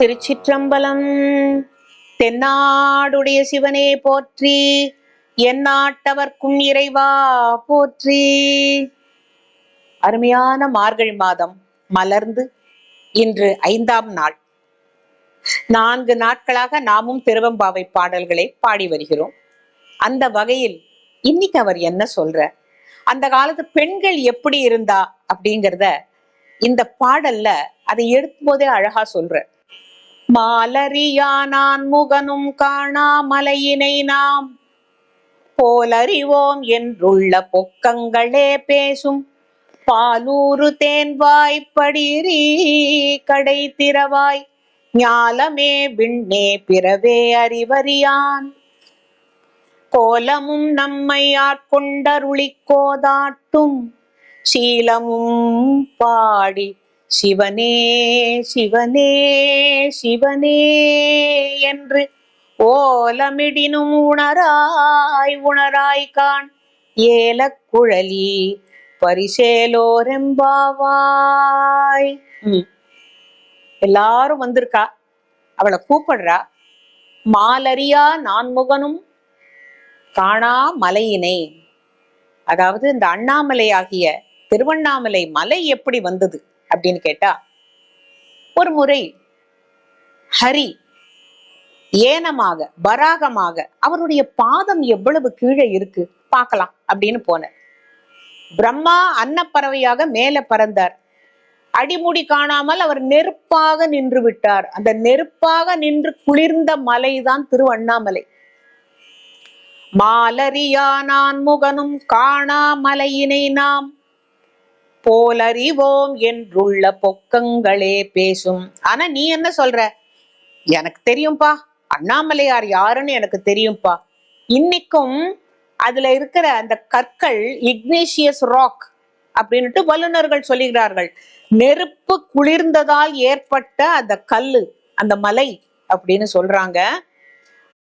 திருச்சிற்றம்பலம். தென்னாடுடைய சிவனே போற்றி எந்நாட்டவர்க்கும் இறைவா போற்றி. அருமையான மார்கழி மாதம் மலர்ந்து இன்று ஐந்தாம் நாள். நான்கு நாட்களாக நாமும் திருவம்பாவை பாடல்களை பாடி வருகிறோம். அந்த வகையில் இன்னைக்கு அவர் என்ன சொல்ற? அந்த காலத்து பெண்கள் எப்படி இருந்தா அப்படிங்கிறத இந்த பாடல்ல அதை எடுக்கும் போதே அழகா சொல்ற. மாலரியானான் முகனும் காணா மலையினை நாம் போலறிவோம் என்றுள்ள பொக்கங்களே பேசும் பாலூரு தேன்வாய் படிரி கடை திறவாய் ஞாலமே விண்ணே பிறவே அறிவறியான். கோலமும் நம்மை ஆட்கொண்டருளிக்கோதாட்டும் சீலமும் பாடி சிவனே சிவனே சிவனே என்று ஓலமிடினும் உணராய் உணராய் காண் ஏலக் குழலி பரிசேலோரெம்பாவாய். எல்லாரும் வந்திருக்கா? அவளை கூப்பிடுறா. மாலரியா நான்முகனும் காணா மலையினை. அதாவது இந்த அண்ணாமலை ஆகிய திருவண்ணாமலை மலை எப்படி வந்தது? அப்படின்னு கேட்டா ஒரு முறை ஹரி ஏனமாக வராகமாக அவருடைய பாதம் எவ்வளவு கீழே இருக்கு பார்க்கலாம் அப்படின்னு போன பிரம்மா அன்னப்பறவையாக மேல பறந்தார். அடிமுடி காணாமல் அவர் நெருப்பாக நின்று விட்டார். அந்த நெருப்பாக நின்று குளிர்ந்த மலைதான் திருவண்ணாமலை மாலரியா நான் முகனும் காணா மலையினை நாம் போலறிவோம் என்றுள்ள பொக்கங்களே பேசும். ஆனா நீ என்ன சொல்ற? எனக்கு தெரியும்பா. அண்ணாமலையார் யாருன்னு எனக்கு தெரியும்பா. இன்னைக்கும் அதுல இருக்கிற அந்த கற்கள் இக்னேஷியஸ் ராக் அப்படின்ட்டு வல்லுநர்கள் சொல்லுகிறார்கள். நெருப்பு குளிர்ந்ததால் ஏற்பட்ட அந்த கல்லு அந்த மலை அப்படின்னு சொல்றாங்க.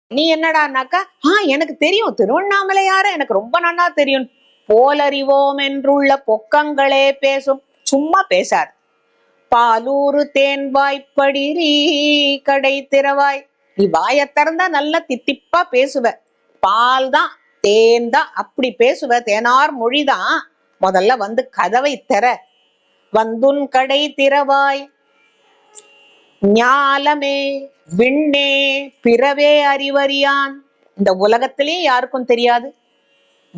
நீ என்னடானாக்கா ஆ எனக்கு தெரியும். திருவண்ணாமலையார எனக்கு ரொம்ப நன்னா தெரியும். போலறிவோம் என்றுள்ள பொக்கங்களே பேசும். சும்மா பேசாது. பாலூறு தேன் வாய்ப்படிரி கடை திறவாய். நீ வாயை திறந்தா நல்லா தித்திப்பா பேசுவ. பால் தான் தேன் தான் அப்படி பேசுவ. தேனார் மொழிதான். முதல்ல வந்து கதவை திற. வந்துன் கடை திறவாய். ஞாலமே விண்ணே பிறவே அறிவறியான். இந்த உலகத்திலே யாருக்கும் தெரியாது.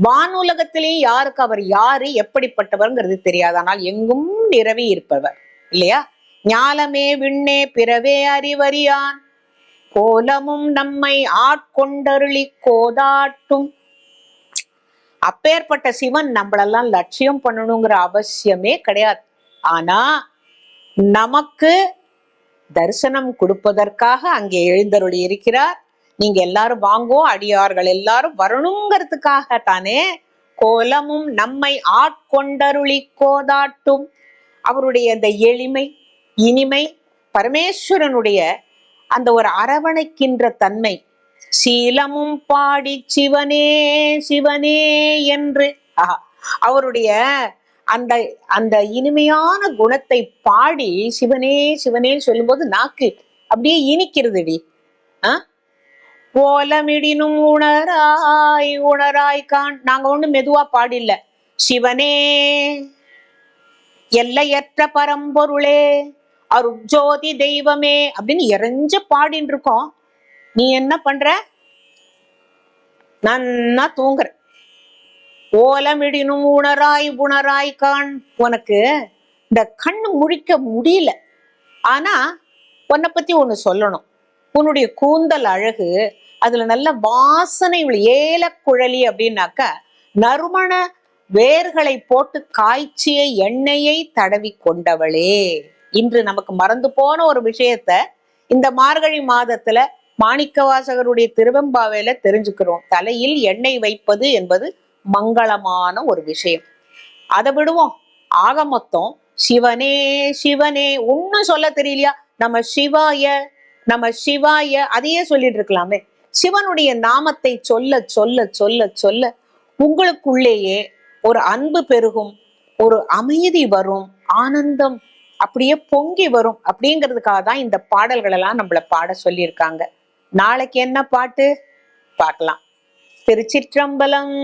வானுலகத்திலே யாருக்கு அவர் யாரு எப்படிப்பட்டவர்ங்கிறது தெரியாது. ஆனால் எங்கும் நிரவி இருப்பவர். இல்லையா? ஞாலமே விண்ணே பிறவே அறிவறியான். கோலமும் நம்மை ஆட்கொண்டருளி கோதாட்டும். அப்பேற்பட்ட சிவன் நம்மளெல்லாம் லட்சியம் பண்ணணுங்கிற அவசியமே கிடையாது. ஆனா நமக்கு தரிசனம் கொடுப்பதற்காக அங்கே எழுந்தருளி இருக்கிறார் நீங்க எல்லாரும் வாங்கோ அடியார்கள் எல்லாரும் வரணுங்கிறதுக்காக தானே கோலமும் நம்மை ஆட்கொண்டருளி கோதாட்டும். அவருடைய அந்த எளிமை இனிமை பரமேஸ்வரனுடைய அந்த ஒரு அரவணைக்கின்ற தன்மை சீலமும் பாடி சிவனே சிவனே என்று. அவருடைய அந்த அந்த இனிமையான குணத்தை பாடி சிவனே சிவனே சொல்லும்போது நாக்கு அப்படியே இனிக்கிறதுடி. ஆஹ் ஓலமிடினும் உணராய் உணராய் கான் நாங்க ஒண்ணு மெதுவா பாடில்ல. சிவனே எல்லையற்ற பரம்பொருளே அருஜோதி தெய்வமே அப்படின்னு இறைஞ்சு பாடின்னு இருக்கோம் நீ என்ன பண்ற? நன்னா தூங்குற. ஓலமிடினும் உணராய் உணராய் கான் உனக்கு இந்த கண்ணு முழிக்க முடியல. ஆனா உன்னை பத்தி ஒண்ணு சொல்லணும். உன்னுடைய கூந்தல் அழகு அதுல நல்ல வாசனை உள்ள ஏலக்குழலி அப்படின்னாக்க நறுமண வேர்களை போட்டு காய்ச்சிய எண்ணெயை தடவி கொண்டவளே. இன்று நமக்கு மறந்து போன ஒரு விஷயத்த இந்த மார்கழி மாதத்துல மாணிக்கவாசகருடைய திருவெம்பாவையில தெரிஞ்சுக்கிறோம். தலையில் எண்ணெய் வைப்பது என்பது மங்களமான ஒரு விஷயம். அதை விடுவோம். ஆக மொத்தம் சிவனே சிவனே ஒன்னும் சொல்ல தெரியலையா? நம்ம சிவாய நம்ம சிவாய அதையே சொல்லிட்டு இருக்கலாமே. சிவனுடைய நாமத்தை சொல்ல சொல்ல சொல்ல சொல்ல உங்களுக்குள்ளேயே ஒரு அன்பு பெருகும் ஒரு அமைதி வரும் ஆனந்தம் அப்படியே பொங்கி வரும் அப்படிங்கிறதுக்காக தான் இந்த பாடல்கள் எல்லாம் நம்மள பாட சொல்லியிருக்காங்க. நாளைக்கு என்ன பாட்டு? பார்க்கலாம். திருச்சிற்றம்பலம்.